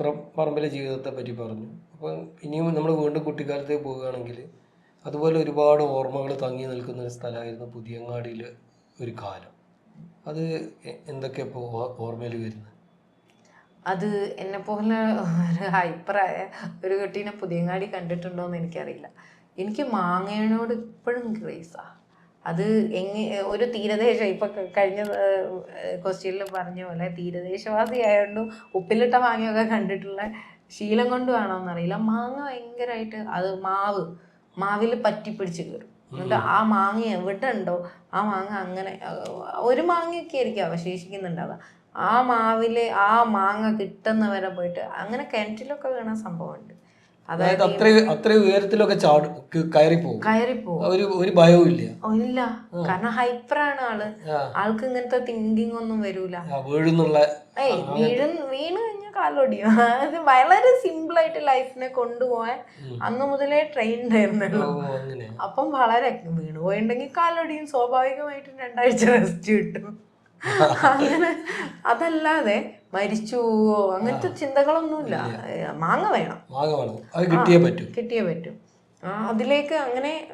സത്രം പറമ്പിലെ ജീവിതത്തെ പറ്റി പറഞ്ഞു. അപ്പം ഇനിയും നമ്മൾ വീണ്ടും കുട്ടിക്കാലത്തേക്ക് പോവുകയാണെങ്കിൽ അതുപോലെ ഒരുപാട് ഓർമ്മകൾ തങ്ങി നിൽക്കുന്ന ഒരു സ്ഥലമായിരുന്നു പുതിയങ്ങാടിയിൽ ഒരു കാലം. അത് എന്തൊക്കെ ഇപ്പോൾ ഓർമ്മയിൽ വരുന്നത്? അത് എന്നെ പോലെ ഒരു ഹൈപ്പറായ ഒരു കുട്ടീനെ പുതിയങ്ങാടി കണ്ടിട്ടുണ്ടോ എന്ന് എനിക്കറിയില്ല. എനിക്ക് മാങ്ങയോട് ഇപ്പോഴും ക്രേസാ അത് എങ്ങ ഒരു തീരദേശം ഇപ്പൊ കഴിഞ്ഞ ക്വസ്റ്റ്യനിൽ പറഞ്ഞ പോലെ തീരദേശവാസി ആയതുകൊണ്ട് ഉപ്പിലിട്ട മാങ്ങയൊക്കെ കണ്ടിട്ടുള്ള ശീലം കൊണ്ടുവാണോ എന്നറിയില്ല മാങ്ങ ഭയങ്കരമായിട്ട് അത് മാവ് മാവിൽ പറ്റിപ്പിടിച്ച് കയറും എന്നിട്ട് ആ മാങ്ങ എവിടെ ഉണ്ടോ ആ മാങ്ങ അങ്ങനെ ഒരു മാങ്ങയൊക്കെ ആയിരിക്കും അവശേഷിക്കുന്നുണ്ടാവുക. ആ മാവിലെ ആ മാങ്ങ കിട്ടുന്നവരെ പോയിട്ട് അങ്ങനെ കിണറ്റിലൊക്കെ വീണ സംഭവമുണ്ട്. അതായത് അത്ര അത്രയും ഉയരത്തിലൊക്കെ ചാടും പോകും കയറി പോകും ഒരു ഒരു ഭയവും ഇല്ല. ഇല്ല. കാരണം ഹൈപ്പറാണ് ആൾ. ആൾക്ക് ഇങ്ങനത്തെ തിങ്കിങ് ഒന്നും വരൂല. വീഴുന്നുള്ള ഏയ് വീണ് വീണ് കഴിഞ്ഞാൽ കാലൊടിയും? അത് വളരെ സിമ്പിൾ ആയിട്ട് ലൈഫിനെ കൊണ്ടുപോകാൻ അന്ന് മുതലേ ട്രെയിൻ ഉണ്ടായിരുന്നല്ലോ. അപ്പം വളരെ വീണ് പോയിട്ടുണ്ടെങ്കിൽ കാലോടിയും സ്വാഭാവികമായിട്ടും രണ്ടാഴ്ച റെസ്റ്റ് കിട്ടും. അങ്ങനെ അതല്ലാതെ മരിച്ചു പോവോ അങ്ങനത്തെ ചിന്തകളൊന്നുമില്ല. മാങ്ങ വേണം. മാങ്ങ വേണം. അത് കിട്ടിയേ പറ്റൂ. കിട്ടിയേ പറ്റും. ആ അതിലേക്ക് അങ്ങനെ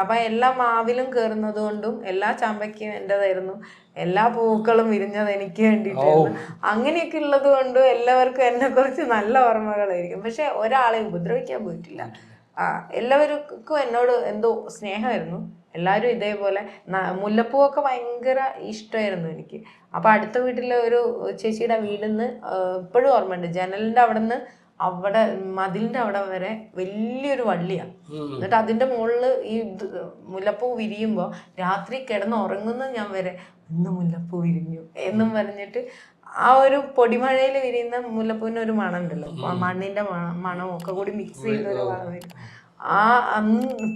അപ്പൊ എല്ലാ മാവിലും കയറുന്നത് കൊണ്ടും എല്ലാ ചാമ്പയ്ക്കും എന്റെതായിരുന്നു എല്ലാ പൂക്കളും വിരിഞ്ഞത് എനിക്ക് വേണ്ടിയിട്ടായിരുന്നു. അങ്ങനെയൊക്കെ ഉള്ളത് കൊണ്ടും എല്ലാവർക്കും എന്നെ കുറിച്ച് നല്ല ഓർമ്മകളായിരിക്കും. പക്ഷെ ഒരാളെ ഉപദ്രവിക്കാൻ പോയിട്ടില്ല. ആ എല്ലാവർക്കും എന്നോട് എന്തോ സ്നേഹമായിരുന്നു. എല്ലാവരും ഇതേപോലെ മുല്ലപ്പൂവൊക്കെ ഭയങ്കര ഇഷ്ടമായിരുന്നു എനിക്ക്. അപ്പോൾ അടുത്ത വീട്ടിലെ ഒരു ചേച്ചിയുടെ വീടിൽ നിന്ന് ഇപ്പോഴും ഓർമ്മയുണ്ട്. ജനലിന്റെ അവിടെ നിന്ന് അവിടെ മതിലിന്റെ അവിടെ വരെ വലിയൊരു വള്ളിയാണ് എന്നിട്ട് അതിന്റെ മുകളിൽ ഈ മുല്ലപ്പൂ വിരിയുമ്പോൾ രാത്രി കിടന്ന് ഉറങ്ങുന്ന ഞാൻ വരെ ഇന്ന് മുല്ലപ്പൂ വിരിഞ്ഞു എന്നും പറഞ്ഞിട്ട് ആ ഒരു പൊടിമഴയിൽ വിരിയുന്ന മുല്ലപ്പൂവിന് ഒരു മണം ഉണ്ടല്ലോ മണ്ണിന്റെ മണവും ഒക്കെ കൂടി മിക്സ് ചെയ്ത ഒരു മണം വരും ആ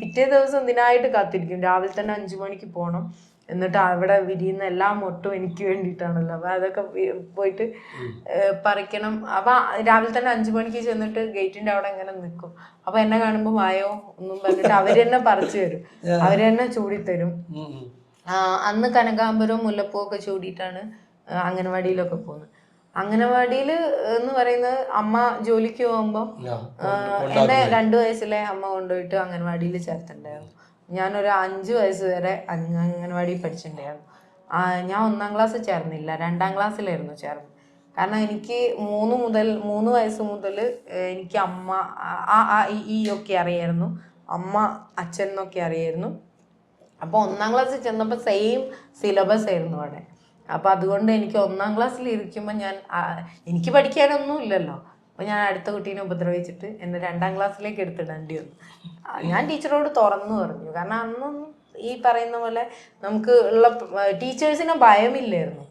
പിറ്റേ ദിവസം ഇതിനായിട്ട് കാത്തിരിക്കും. രാവിലെ തന്നെ അഞ്ചു മണിക്ക് പോകണം എന്നിട്ട് അവിടെ വിരിയുന്ന എല്ലാ മൊട്ടും എനിക്ക് വേണ്ടിയിട്ടാണല്ലോ. അപ്പൊ അതൊക്കെ പോയിട്ട് പറിക്കണം. അപ്പൊ രാവിലെ തന്നെ അഞ്ചു മണിക്ക് ചെന്നിട്ട് ഗേറ്റിന്റെ അവിടെ ഇങ്ങനെ നിൽക്കും അപ്പൊ എന്നെ കാണുമ്പോൾ വായോ ഒന്നും പറഞ്ഞിട്ട് അവർ തന്നെ പറിച്ചു തരും. അവർ തന്നെ ചൂടിത്തരും അന്ന് കനകാമ്പരവും മുല്ലപ്പൂവൊക്കെ ചൂടിയിട്ടാണ് ആ, അംഗനവാടിയിലൊക്കെ പോകുന്നത്. അംഗനവാടിയിൽ എന്ന് പറയുന്നത് അമ്മ ജോലിക്ക് പോകുമ്പോൾ എന്റെ എന്നെ രണ്ടു വയസ്സിലെ അമ്മ കൊണ്ടുപോയിട്ട് അംഗനവാടിയിൽ ചേർത്തിട്ടുണ്ടായിരുന്നു. ഞാനൊരു അഞ്ചു വയസ്സ് വരെ അങ് അംഗനവാടിയിൽ പഠിച്ചിട്ടുണ്ടായിരുന്നു. ഞാൻ ഒന്നാം ക്ലാസ് ചേർന്നില്ല. രണ്ടാം ക്ലാസ്സിലായിരുന്നു ചേർന്നത്. കാരണം എനിക്ക് മൂന്ന് മുതൽ മൂന്ന് വയസ്സ് മുതൽ എനിക്ക് അമ്മ ആ- ആ ഈ ഒക്കെ അറിയായിരുന്നു. അമ്മ അച്ഛൻ എന്നൊക്കെ അറിയായിരുന്നു. അപ്പോൾ ഒന്നാം ക്ലാസ്സിൽ ചെന്നപ്പോൾ സെയിം സിലബസ് ആയിരുന്നു അവിടെ. അപ്പോൾ അതുകൊണ്ട് എനിക്ക് ഒന്നാം ക്ലാസ്സിൽ ഇരിക്കുമ്പോൾ ഞാൻ എനിക്ക് പഠിക്കാനൊന്നും ഇല്ലല്ലോ. അപ്പോൾ ഞാൻ അടുത്ത കുട്ടീനെ ഉപദ്രവിച്ചിട്ട് എന്നെ രണ്ടാം ക്ലാസ്സിലേക്ക് എടുത്തിടേണ്ടി വന്നു. ഞാൻ ടീച്ചറോട് തുറന്നു പറഞ്ഞു. കാരണം അന്നൊന്നും ഈ പറയുന്ന പോലെ നമുക്ക് ഉള്ള ടീച്ചേഴ്സിനെ ഭയമില്ലായിരുന്നു.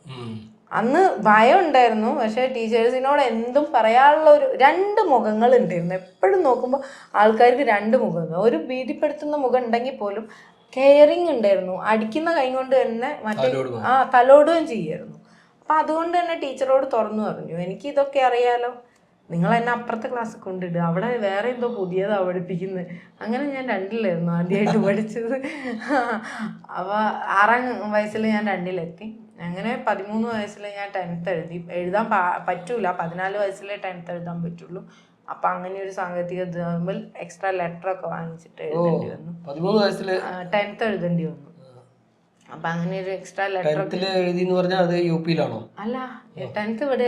അന്ന് ഭയം ഉണ്ടായിരുന്നു. പക്ഷെ ടീച്ചേഴ്സിനോട് എന്തും പറയാനുള്ള ഒരു രണ്ട് മുഖങ്ങൾ ഉണ്ടായിരുന്നു എപ്പോഴും നോക്കുമ്പോൾ ആൾക്കാർക്ക് രണ്ട് മുഖങ്ങൾ. ഒരു ഭീതിപ്പെടുത്തുന്ന മുഖം ഉണ്ടെങ്കിൽ പോലും കെയറിങ് ഉണ്ടായിരുന്നു. അടിക്കുന്ന കൈ കൊണ്ട് തന്നെ മറ്റേ ആ തലോടുകയും ചെയ്യായിരുന്നു. അപ്പൊ അതുകൊണ്ട് തന്നെ ടീച്ചറോട് തുറന്നു പറഞ്ഞു. എനിക്ക് ഇതൊക്കെ അറിയാലോ. നിങ്ങൾ എന്നെ അപ്പുറത്തെ ക്ലാസ്സിൽ കൊണ്ടിടുക അവിടെ വേറെ എന്തോ പുതിയതാ പഠിപ്പിക്കുന്നത് അങ്ങനെ ഞാൻ രണ്ടിലായിരുന്നു ആദ്യമായിട്ട് പഠിച്ചത്. അപ്പൊ ആറാം വയസ്സിൽ ഞാൻ രണ്ടിലെത്തി. അങ്ങനെ പതിമൂന്ന് വയസ്സിൽ ഞാൻ ടെൻത്ത് എഴുതി. എഴുതാൻ പറ്റൂല. പതിനാല് വയസ്സിലെ ടെൻത്ത് എഴുതാൻ പറ്റുള്ളൂ. അപ്പൊ അങ്ങനെ ഒരു സാങ്കേതിക ഇതാകുമ്പോൾ എക്സ്ട്രാ ലെറ്റർ ഒക്കെ വാങ്ങിച്ചിട്ട് എഴുതേണ്ടി വന്നു. പതിമൂന്ന് വയസ്സിൽ ടെൻത്ത് എഴുതേണ്ടി വന്നു. അപ്പൊ അങ്ങനെ ഒരു എക്സ്ട്രാ ലെറ്റർ എഴുതി എന്ന് പറഞ്ഞാൽ അത് യു പിയിലാണോ? അല്ല ടെൻത്ത് ഇവിടെ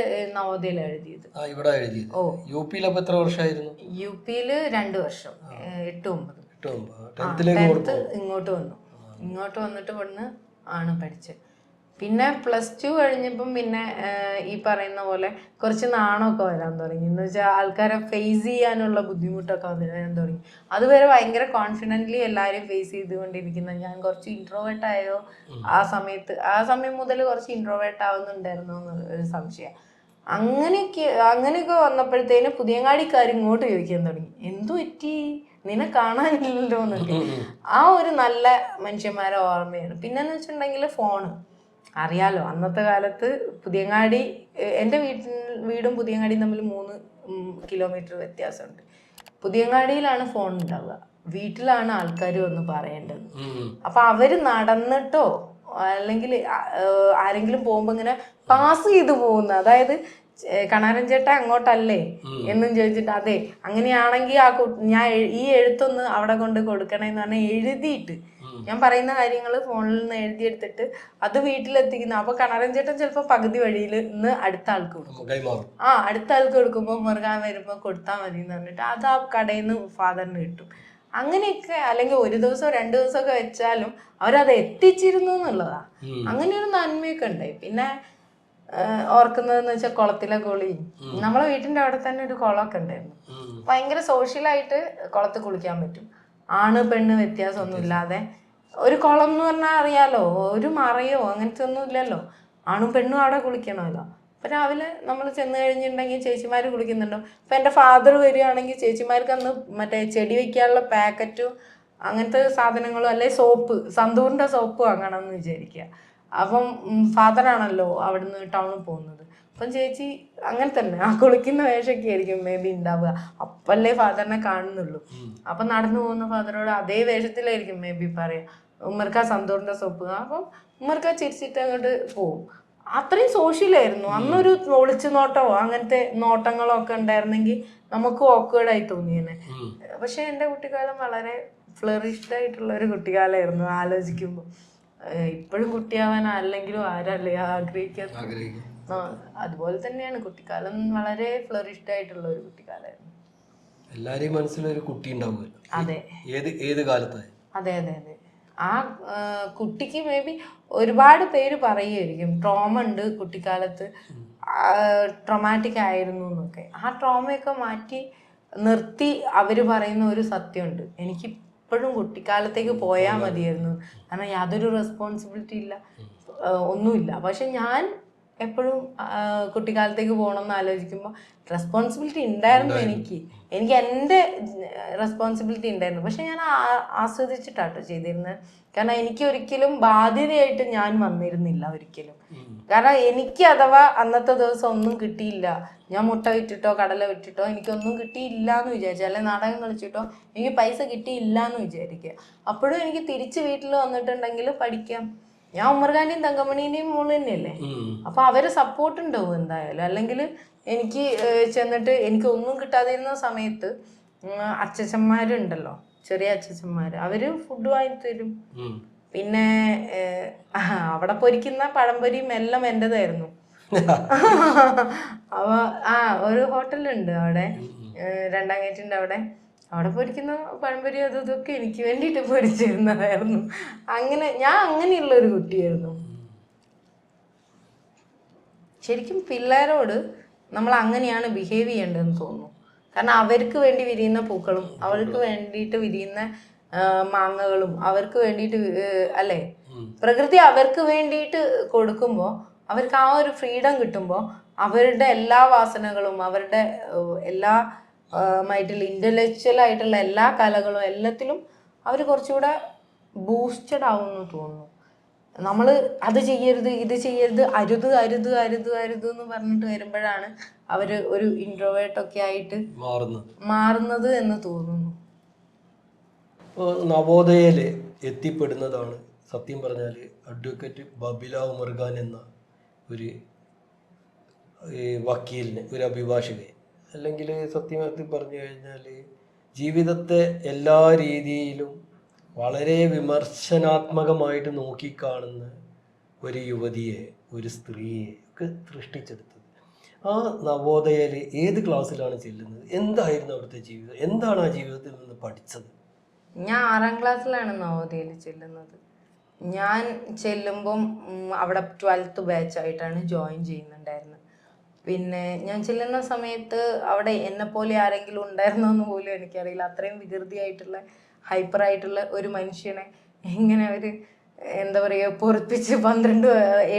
എഴുതിയത്. ഇവിടെ എഴുതി ഓ. യു പിയിൽ അപ്പൊ എത്ര വർഷമായിരുന്നു യു പിയിൽ രണ്ട് വർഷം. എട്ട് ഒമ്പത്. ടെൻത്ത് ഇങ്ങോട്ട് വന്നു. ഇങ്ങോട്ട് വന്നിട്ട് ഇവിടുന്ന് ആണ് പഠിച്ചത്. പിന്നെ പ്ലസ് ടു കഴിഞ്ഞപ്പം പിന്നെ ഈ പറയുന്ന പോലെ കുറച്ച് നാണമൊക്കെ വരാൻ തുടങ്ങി. എന്ന് വെച്ചാൽ ആൾക്കാരെ ഫേസ് ചെയ്യാനുള്ള ബുദ്ധിമുട്ടൊക്കെ വരാൻ തുടങ്ങി. അതുവരെ ഭയങ്കര കോൺഫിഡന്റ്ലി എല്ലാവരെയും ഫേസ് ചെയ്തുകൊണ്ടിരിക്കുന്ന. ഞാൻ കുറച്ച് ഇൻട്രോവേർട്ട് ആയോ? ആ സമയത്ത് ആ സമയം മുതൽ കുറച്ച് ഇൻട്രോവേർട്ട് ആവുന്നുണ്ടായിരുന്നു എന്നൊരു സംശയം. അങ്ങനെയൊക്കെ അങ്ങനെയൊക്കെ വന്നപ്പോഴത്തേന് പുതിയങ്ങാടിക്കാർ ഇങ്ങോട്ട് ചോദിക്കാൻ തുടങ്ങി. എന്തു പറ്റി? നിന്നെ കാണാനില്ലല്ലോ എന്നൊക്കെ ആ ഒരു നല്ല മനുഷ്യന്മാരെ ഓർമ്മയാണ്. പിന്നെന്ന് വെച്ചിട്ടുണ്ടെങ്കിൽ ഫോണ് അറിയാലോ. അന്നത്തെ കാലത്ത് പുതിയങ്ങാടി എന്റെ വീട്ടിൽ വീടും പുതിയങ്ങാടിയും തമ്മിൽ മൂന്ന് കിലോമീറ്റർ വ്യത്യാസമുണ്ട്. പുതിയങ്ങാടിയിലാണ് ഫോൺ ഉണ്ടാവുക. വീട്ടിലാണ് ആൾക്കാർ വന്ന് പറയേണ്ടത്. അപ്പൊ അവർ നടന്നിട്ടോ അല്ലെങ്കിൽ ആരെങ്കിലും പോകുമ്പോ ഇങ്ങനെ പാസ് ചെയ്ത് പോകുന്ന അതായത് കണാരൻ ചേട്ടൻ അങ്ങോട്ടല്ലേ എന്നും ചോദിച്ചിട്ട് അതെ അങ്ങനെയാണെങ്കിൽ ആ ഞാൻ ഈ എഴുത്തൊന്ന് അവിടെ കൊണ്ട് കൊടുക്കണേന്ന് പറഞ്ഞാൽ എഴുതിയിട്ട് ഞാൻ പറയുന്ന കാര്യങ്ങൾ ഫോണിൽ നിന്ന് എഴുതിയെടുത്തിട്ട് അത് വീട്ടിലെത്തിക്കുന്നു അപ്പൊ കണറൻ ചേട്ടൻ ചിലപ്പോ പകുതി വഴിയിൽ നിന്ന് അടുത്ത ആൾക്ക് കൊടുക്കും. ആ അടുത്ത ആൾക്ക് കൊടുക്കുമ്പോൾ മുറുകാൻ വരുമ്പോ കൊടുത്താൽ മതി എന്ന് പറഞ്ഞിട്ട് അത് ആ കടയിൽ നിന്ന് ഫാദറിന് കിട്ടും. അങ്ങനെയൊക്കെ അല്ലെങ്കിൽ ഒരു ദിവസം രണ്ട് ദിവസമൊക്കെ വെച്ചാലും അവരത് എത്തിച്ചിരുന്നു എന്നുള്ളതാ. അങ്ങനെ ഒരു നന്മയൊക്കെ ഉണ്ടായി. പിന്നെ ഓർക്കുന്നതെന്ന് വെച്ചാൽ കുളത്തിലെ കുളി. നമ്മളെ വീട്ടിന്റെ അവിടെ തന്നെ ഒരു കുളമൊക്കെ ഉണ്ടായിരുന്നു. ഭയങ്കര സോഷ്യലായിട്ട് കുളത്തിൽ കുളിക്കാൻ പറ്റും. ആണ് പെണ്ണ് വ്യത്യാസമൊന്നും ഇല്ലാതെ ഒരു കുളം എന്ന് പറഞ്ഞാൽ അറിയാലോ ഒരു മറയോ അങ്ങനത്തെ ഒന്നും ഇല്ലല്ലോ. ആണും പെണ്ണും അവിടെ കുളിക്കണമല്ലോ. അപ്പൊ രാവിലെ നമ്മൾ ചെന്ന് കഴിഞ്ഞിട്ടുണ്ടെങ്കിൽ ചേച്ചിമാർ കുളിക്കുന്നുണ്ടോ? ഇപ്പൊ എന്റെ ഫാദർ വരികയാണെങ്കിൽ ചേച്ചിമാർക്ക് അന്ന് മറ്റേ ചെടി വെക്കാനുള്ള പാക്കറ്റും അങ്ങനത്തെ സാധനങ്ങളും അല്ലെ സോപ്പ് സന്തൂറിന്റെ സോപ്പ് വാങ്ങണം എന്ന് വിചാരിക്കുക. അപ്പം ഫാദറാണല്ലോ അവിടുന്ന് ടൗണിൽ പോകുന്നത്. അപ്പം ചേച്ചി അങ്ങനെ തന്നെ ആ കുളിക്കുന്ന വേഷമൊക്കെ ആയിരിക്കും മേ ബി ഉണ്ടാവുക. അപ്പല്ലേ ഫാദറിനെ കാണുന്നുള്ളൂ. അപ്പം നടന്നു പോകുന്ന ഫാദറോട് അതേ വേഷത്തിലായിരിക്കും മേ ബി പറയാ ഉമ്മർക്ക സന്തോഷിന്റെ സോപ്പ് അപ്പം ഉമ്മർക്ക ചിരിച്ചിട്ട് അങ്ങോട്ട് പോവും. അത്രയും സോഷ്യലായിരുന്നു അന്നൊരു ഒളിച്ചു നോട്ടമോ അങ്ങനത്തെ നോട്ടങ്ങളോ ഒക്കെ ഉണ്ടായിരുന്നെങ്കിൽ നമുക്ക് ആയി തോന്നിയേനെ. പക്ഷെ എന്റെ കുട്ടിക്കാലം വളരെ ഫ്ലറിഷ്ഡ് ആയിട്ടുള്ള ഒരു കുട്ടിക്കാലമായിരുന്നു ആലോചിക്കുമ്പോൾ ഇപ്പോഴും കുട്ടിയാവാൻ അല്ലെങ്കിലും ആരല്ലേ ആഗ്രഹിക്കാത്ത? അതുപോലെ തന്നെയാണ്. കുട്ടിക്കാലം വളരെ ഫ്ലറിഷ്ഡ് ആയിട്ടുള്ള ഒരു കുട്ടിക്കാലമായിരുന്നു. എല്ലാരെയും മനസ്സിലൊരു കുട്ടി ഉണ്ടാവുമല്ലോ. അതെ. ഏത് ഏത് കാലത്തായി അതെ അതെ അതെ. ആ കുട്ടിക്ക് മേ ബി ഒരുപാട് പേര് പറയുമായിരിക്കും ട്രോമ ഉണ്ട് കുട്ടിക്കാലത്ത്. ട്രോമാറ്റിക് ആയിരുന്നു എന്നൊക്കെ. ആ ട്രോമയൊക്കെ മാറ്റി നിർത്തി അവർ പറയുന്ന ഒരു സത്യമുണ്ട്. എനിക്ക് ഇപ്പോഴും കുട്ടിക്കാലത്തേക്ക് പോയാൽ മതിയായിരുന്നു. കാരണം യാതൊരു റെസ്പോൺസിബിലിറ്റി ഇല്ല. ഒന്നുമില്ല. പക്ഷെ ഞാൻ എപ്പോഴും കുട്ടിക്കാലത്തേക്ക് പോകണം എന്ന് ആലോചിക്കുമ്പോൾ റെസ്പോൺസിബിലിറ്റി ഉണ്ടായിരുന്നു എനിക്ക്. എനിക്ക് എന്റെ റെസ്പോൺസിബിലിറ്റി ഉണ്ടായിരുന്നു. പക്ഷെ ഞാൻ ആസ്വദിച്ചിട്ടാട്ടോ ചെയ്തിരുന്നത് കാരണം എനിക്ക് ഒരിക്കലും ബാധ്യതയായിട്ട് ഞാൻ വന്നിരുന്നില്ല ഒരിക്കലും. കാരണം എനിക്ക് അഥവാ അന്നത്തെ ദിവസം ഒന്നും കിട്ടിയില്ല. ഞാൻ മുട്ട വിറ്റിട്ടോ കടല വിറ്റിട്ടോ എനിക്കൊന്നും കിട്ടിയില്ല എന്ന് വിചാരിച്ചു അല്ലെ നാടകം കളിച്ചിട്ടോ എനിക്ക് പൈസ കിട്ടിയില്ല എന്ന് വിചാരിക്കുക. അപ്പോഴും എനിക്ക് തിരിച്ച് വീട്ടിൽ വന്നിട്ടുണ്ടെങ്കിൽ പഠിക്കാം. ഞാൻ ഉമ്മർഖാന്റെയും തങ്കമണീന്റെയും മോൾ തന്നെയല്ലേ. അപ്പൊ അവർ സപ്പോർട്ട് ഉണ്ടാവും എന്തായാലും. അല്ലെങ്കിൽ എനിക്ക് ചെന്നിട്ട് എനിക്ക് ഒന്നും കിട്ടാതിരുന്ന സമയത്ത് അച്ഛച്ചന്മാരുണ്ടല്ലോ. ചെറിയ അച്ഛച്ചന്മാര്. അവർ ഫുഡ് വാങ്ങി തരും പിന്നെ അവിടെ പൊരിക്കുന്ന പഴംപൊരിയും എല്ലാം എന്റെതായിരുന്നു അവ ആ ഒരു ഹോട്ടലുണ്ട് അവിടെ. രണ്ടാം ഗേറ്റിന്റെ അവിടെ. അവിടെ പൊരിക്കുന്ന പഴംപൊരി അതും ഇതൊക്കെ എനിക്ക് വേണ്ടിയിട്ട് പൊരിച്ചിരുന്നതായിരുന്നു. അങ്ങനെ ഞാൻ അങ്ങനെയുള്ള ഒരു കുട്ടിയായിരുന്നു. ശരിക്കും പിള്ളേരോട് നമ്മൾ അങ്ങനെയാണ് ബിഹേവ് ചെയ്യേണ്ടതെന്ന് തോന്നുന്നു. കാരണം അവർക്ക് വേണ്ടി വിരിയുന്ന പൂക്കളും അവർക്ക് വേണ്ടിയിട്ട് വിരിയുന്ന മാങ്ങകളും അവർക്ക് വേണ്ടിയിട്ട് അല്ലേ? പ്രകൃതി അവർക്ക് വേണ്ടിയിട്ട് കൊടുക്കുമ്പോൾ അവർക്ക് ആ ഒരു ഫ്രീഡം കിട്ടുമ്പോൾ അവരുടെ എല്ലാ വാസനകളും അവരുടെ എല്ലാ ആ, മായിട്ടുള്ള ഇന്റലക്ച്വൽ ആയിട്ടുള്ള എല്ലാ കലകളും എല്ലാത്തിലും അവർ കുറച്ചുകൂടെ ബൂസ്റ്റഡ് ആവുമെന്ന് തോന്നുന്നു. നമ്മൾ അത് ചെയ്യരുത് ഇത് ചെയ്യരുത് അരുത് അരുത് അരുത് അരുത് എന്ന് പറഞ്ഞിട്ട് വരുമ്പോഴാണ് അവർ ഒരു ഇൻട്രോവേർട്ടൊക്കെ ആയിട്ട് മാറുന്നത്. എന്ന് തോന്നുന്നു. നവോദയയിലെ നവോദയയിൽ എത്തിപ്പെടുന്നതാണ് സത്യം പറഞ്ഞാൽ അഡ്വക്കേറ്റ് ബബില ഉമർഖാൻ എന്ന ഒരു വക്കീലിന് ഒരു അഭിഭാഷകയെ അല്ലെങ്കിൽ സത്യത്തിൽ പറഞ്ഞു കഴിഞ്ഞാൽ ജീവിതത്തെ എല്ലാ രീതിയിലും വളരെ വിമർശനാത്മകമായിട്ട് നോക്കിക്കാണുന്ന ഒരു യുവതിയെ ഒരു സ്ത്രീയെ ഒക്കെ സൃഷ്ടിച്ചെടുത്തത്. ആ നവോദയയിൽ ഏത് ക്ലാസ്സിലാണ് ചെല്ലുന്നത്? എന്തായിരുന്നു അവിടുത്തെ ജീവിതം? എന്താണ് ആ ജീവിതത്തിൽ നിന്ന് പഠിച്ചത്? ഞാൻ ആറാം ക്ലാസ്സിലാണ് നവോദയയിൽ ചെല്ലുന്നത്. ഞാൻ ചെല്ലുമ്പം അവിടെ ട്വൽത്ത് ബാച്ചായിട്ടാണ് ജോയിൻ ചെയ്യുന്നുണ്ടായിരുന്നത്. പിന്നെ ഞാൻ ചെല്ലുന്ന സമയത്ത് അവിടെ എന്നെപ്പോലെ പോലെ ആരെങ്കിലും ഉണ്ടായിരുന്നോ എന്ന് പോലും എനിക്കറിയില്ല. അത്രയും വികൃതിയായിട്ടുള്ള ഹൈപ്പർ ആയിട്ടുള്ള ഒരു മനുഷ്യനെ ഇങ്ങനെ അവർ എന്താ പറയുക പൊറപ്പിച്ച് പന്ത്രണ്ട്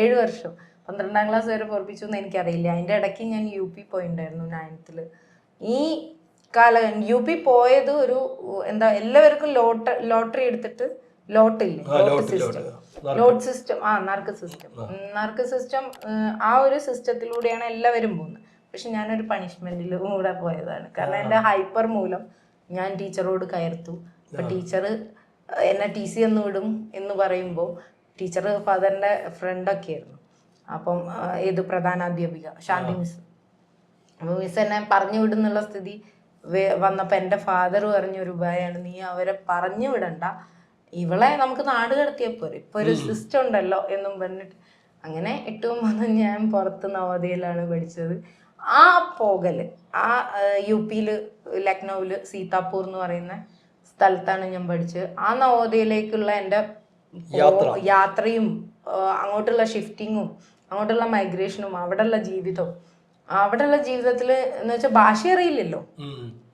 ഏഴ് വർഷം പന്ത്രണ്ടാം ക്ലാസ് വരെ പൊറപ്പിച്ചു എന്ന് എനിക്കറിയില്ല. അതിന്റെ ഇടയ്ക്ക് ഞാൻ യു പി പോയിണ്ടായിരുന്നു നയൻത്തിൽ ഈ കാല യു പി പോയത് ഒരു എന്താ എല്ലാവർക്കും ലോട്ട ലോട്ടറി എടുത്തിട്ട് ലോട്ടില്ലേ? ലോട്ട്, സിസ്റ്റം ലോട്ട് സിസ്റ്റം ആ നർക്ക് സിസ്റ്റം നർക്ക് സിസ്റ്റം ആ ഒരു സിസ്റ്റത്തിലൂടെയാണ് എല്ലാവരും പോകുന്നത്. പക്ഷെ ഞാനൊരു പണിഷ്മെന്റിൽ കൂടെ പോയതാണ്. കാരണം എന്റെ ഹൈപ്പർ മൂലം ഞാൻ ടീച്ചറോട് കയർത്തു. അപ്പൊ ടീച്ചർ എന്നെ ടി സി എന്ന് വിടും എന്ന് പറയുമ്പോൾ ടീച്ചർ ഫാദറിന്റെ ഫ്രണ്ടൊക്കെ ആയിരുന്നു. അപ്പം ഏത് പ്രധാനാധ്യാപിക ശാന്തി മിസ്. അപ്പോൾ മിസ് എന്നെ പറഞ്ഞു വിടുന്നുള്ള സ്ഥിതി വന്നപ്പോൾ എന്റെ ഫാദർ പറഞ്ഞൊരു ഉപായാണ് നീ അവരെ പറഞ്ഞു വിടണ്ട. ഇവളെ നമുക്ക് നാട് കടത്തിയാൽ പോരെ. ഇപ്പൊ ഒരു സിസ്റ്റം ഉണ്ടല്ലോ എന്നും പറഞ്ഞിട്ട്. അങ്ങനെ എട്ടും ഒന്നും ഞാൻ പുറത്ത് നവോദയയിലാണ് പഠിച്ചത്. ആ പോകൽ ആ യു പിയിൽ ലക്നൌവിൽ സീതാപൂർ എന്ന് പറയുന്ന സ്ഥലത്താണ് ഞാൻ പഠിച്ചത്. ആ നവോദയയിലേക്കുള്ള എന്റെ യാത്ര. യാത്രയും അങ്ങോട്ടുള്ള ഷിഫ്റ്റിങ്ങും അങ്ങോട്ടുള്ള മൈഗ്രേഷനും അവിടെയുള്ള ജീവിതവും. അവിടെയുള്ള ജീവിതത്തിൽ എന്ന് വെച്ചാൽ ഭാഷ അറിയില്ലല്ലോ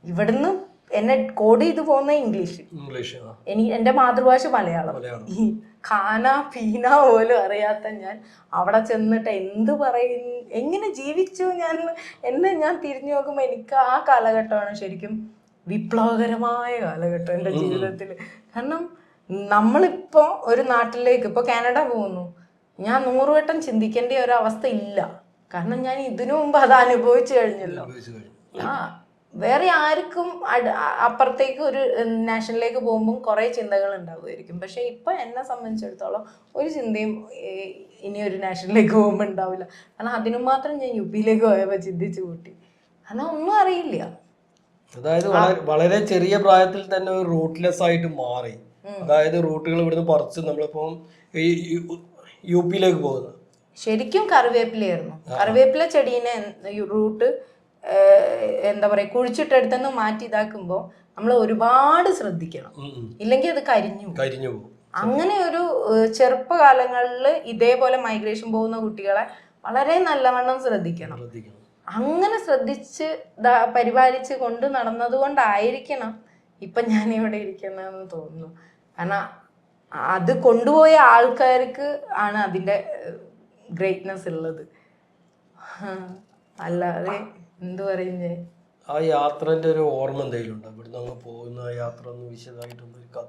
ഇവിടുന്ന് എന്നെ കോഡ് ചെയ്തു പോകുന്ന ഇംഗ്ലീഷ്. ഇംഗ്ലീഷ് എനിക്ക് എന്റെ മാതൃഭാഷ മലയാളം. ഈ ഖാന പീന പോലും അറിയാത്ത ഞാൻ അവിടെ ചെന്നിട്ട് എന്ത് പറയും എങ്ങനെ ജീവിച്ചു ഞാൻ എന്നെ ഞാൻ തിരിഞ്ഞു നോക്കുമ്പോൾ എനിക്ക് ആ കാലഘട്ടമാണ് ശരിക്കും വിപ്ലവകരമായ കാലഘട്ടം എന്റെ ജീവിതത്തിൽ. കാരണം നമ്മളിപ്പോൾ ഒരു നാട്ടിലേക്ക് ഇപ്പോൾ കാനഡ പോകുന്നു. ഞാൻ നൂറുവട്ടം ചിന്തിക്കേണ്ട ഒരു അവസ്ഥ ഇല്ല. കാരണം ഞാൻ ഇതിനു മുമ്പ് അത് അനുഭവിച്ചു കഴിഞ്ഞല്ലോ. ആ വേറെ ആർക്കും അപ്പുറത്തേക്ക് ഒരു നാഷണലിലേക്ക് പോകുമ്പോൾ കുറേ ചിന്തകൾ ഉണ്ടാവുമായിരിക്കും. പക്ഷെ ഇപ്പൊ എന്നെ സംബന്ധിച്ചിടത്തോളം ഒരു ചിന്തയും ഇനി ഒരു നാഷണലിലേക്ക് പോകുമ്പോൾ ഉണ്ടാവില്ല. കാരണം അതിനു മാത്രം ഞാൻ യു പിയിലേക്ക് പോയപ്പോൾ ചിന്തിച്ചു കൂട്ടി. കാരണം ഒന്നും അറിയില്ല. അതായത് വളരെ ചെറിയ പ്രായത്തിൽ തന്നെ ഒരു റൂട്ട്ലെസ് ആയിട്ട് മാറി. അതായത് റൂട്ടുകൾ ഇവിടുന്ന് പറിച്ച് നമ്മളിപ്പം യു പിയിലേക്ക് പോകുന്നത്. ശരിക്കും കറിവേപ്പിലയായിരുന്നു. കറിവേപ്പില ചെടീനെ റൂട്ട് എന്താ പറയാ കുഴിച്ചിട്ടെടുത്തുനിന്ന് മാറ്റി ഇതാക്കുമ്പോൾ നമ്മൾ ഒരുപാട് ശ്രദ്ധിക്കണം. ഇല്ലെങ്കിൽ അത് കരിഞ്ഞു കരിഞ്ഞു പോകും. അങ്ങനെ ഒരു ചെറുപ്പകാലങ്ങളിൽ ഇതേപോലെ മൈഗ്രേഷൻ പോകുന്ന കുട്ടികളെ വളരെ നല്ലവണ്ണം ശ്രദ്ധിക്കണം. അങ്ങനെ ശ്രദ്ധിച്ച് പരിപാലിച്ച് കൊണ്ട് നടന്നത് കൊണ്ടായിരിക്കണം ഇപ്പൊ ഞാൻ ഇവിടെ ഇരിക്കുന്നതെന്ന് തോന്നുന്നു. കാരണം അത് കൊണ്ടുപോയ ആൾക്കാർക്ക് ആണ് അതിന്റെ ഗ്രേറ്റ്നെസ് ഉള്ളത്. അല്ലാതെ എന്തു പറയുന്നേ? ആ യാത്രന്റെ ഒരു ഓർമ്മ എന്തെങ്കിലും ഉണ്ടോ? ഇവിടുന്ന് അങ്ങ് പോകുന്ന ആ യാത്ര ഒന്ന് വിശദമായിട്ടൊന്ന് ഒരു കഥ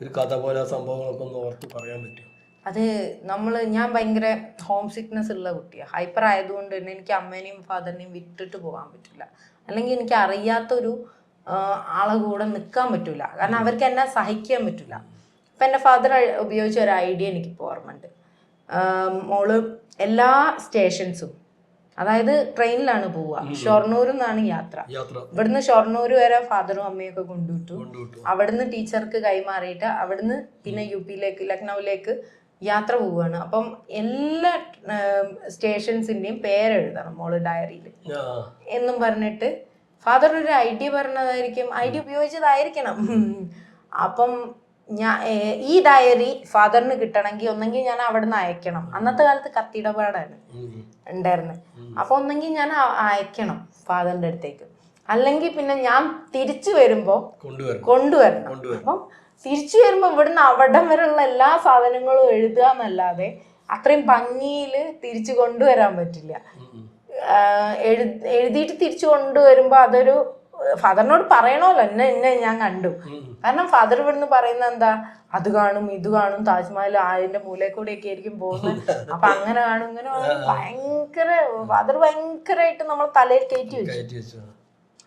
ഒരു കഥ പോലെ ആ സംഭവങ്ങളൊക്കെ ഒന്ന് ഓർത്ത് പറയാൻ പറ്റും അത് നമ്മൾ ഞാൻ ഭയങ്കര ഹോം സിക്നെസ് ഉള്ള കുട്ടിയാണ് ഹൈപ്പർ ആയതുകൊണ്ട് തന്നെ എനിക്ക് അമ്മേനെയും ഫാദറിനെയും വിട്ടിട്ട് പോകാൻ പറ്റില്ല. അല്ലെങ്കിൽ എനിക്ക് അറിയാത്തൊരു ആളെ കൂടെ നിൽക്കാൻ പറ്റില്ല കാരണം അവർക്ക് എന്നെ സഹിക്കാൻ പറ്റില്ല അപ്പം എന്റെ ഫാദർ ഉപയോഗിച്ച ഒരു ഐഡിയ എനിക്കിപ്പോൾ ഓർമ്മയുണ്ട്. ഉണ്ട് മോൾ എല്ലാ സ്റ്റേഷൻസും അതായത് ട്രെയിനിലാണ് പോവുക. ഷൊർണൂരിൽ നിന്നാണ് യാത്ര. ഇവിടുന്ന് ഷൊർണൂർ വരെ ഫാദറും അമ്മയൊക്കെ കൊണ്ടുവിട്ടു. അവിടുന്ന് ടീച്ചർക്ക് കൈമാറിയിട്ട് അവിടുന്ന് പിന്നെ യു പിയിലേക്ക് ലക്നൗവിലേക്ക് യാത്ര പോവുകയാണ്. അപ്പം എല്ലാ സ്റ്റേഷൻസിന്റെയും പേരെഴുതണം മോൾ ഡയറിയിൽ. എന്നും പറഞ്ഞിട്ട് ഫാദർ ഒരു ഡി പറഞ്ഞതായിരിക്കും. ഐ ഡി ഉപയോഗിച്ചതായിരിക്കണം. അപ്പം ഞാൻ ഈ ഡയറി ഫാദറിന് കിട്ടണമെങ്കിൽ ഒന്നെങ്കിൽ ഞാൻ അവിടുന്ന് അയക്കണം. അന്നത്തെ കാലത്ത് കത്തിടപാടാണ് ഉം. ഉണ്ടായിരുന്നത് അപ്പൊ ഒന്നെങ്കിൽ ഞാൻ അയക്കണം ഫാദറിന്റെ അടുത്തേക്ക്. അല്ലെങ്കിൽ പിന്നെ ഞാൻ തിരിച്ചു വരുമ്പോ കൊണ്ടുവരണം. അപ്പം തിരിച്ചു വരുമ്പോ ഇവിടുന്ന് അവിടം വരെയുള്ള എല്ലാ സാധനങ്ങളും എഴുതുക എന്നല്ലാതെ അത്രയും ഭംഗിയിൽ തിരിച്ചു കൊണ്ടുവരാൻ പറ്റില്ല. എഴുതിയിട്ട് തിരിച്ചു കൊണ്ടുവരുമ്പോൾ അതൊരു ഫാദറിനോട് പറയണമല്ലോ എന്നെ എന്നെ ഞാൻ കണ്ടു. കാരണം ഫാദർ ഇവിടുന്ന് പറയുന്നത് എന്താ? അത് കാണും ഇത് കാണും താജ്മഹൽ അതിന്റെ കൂടെ ഒക്കെ ആയിരിക്കും പോകുന്നത്. അപ്പൊ അങ്ങനെ കാണും ഇങ്ങനെ. ഭയങ്കര ഫാദർ ഭയങ്കരമായിട്ട് നമ്മൾ തലയിൽ കയറ്റി വെച്ചു.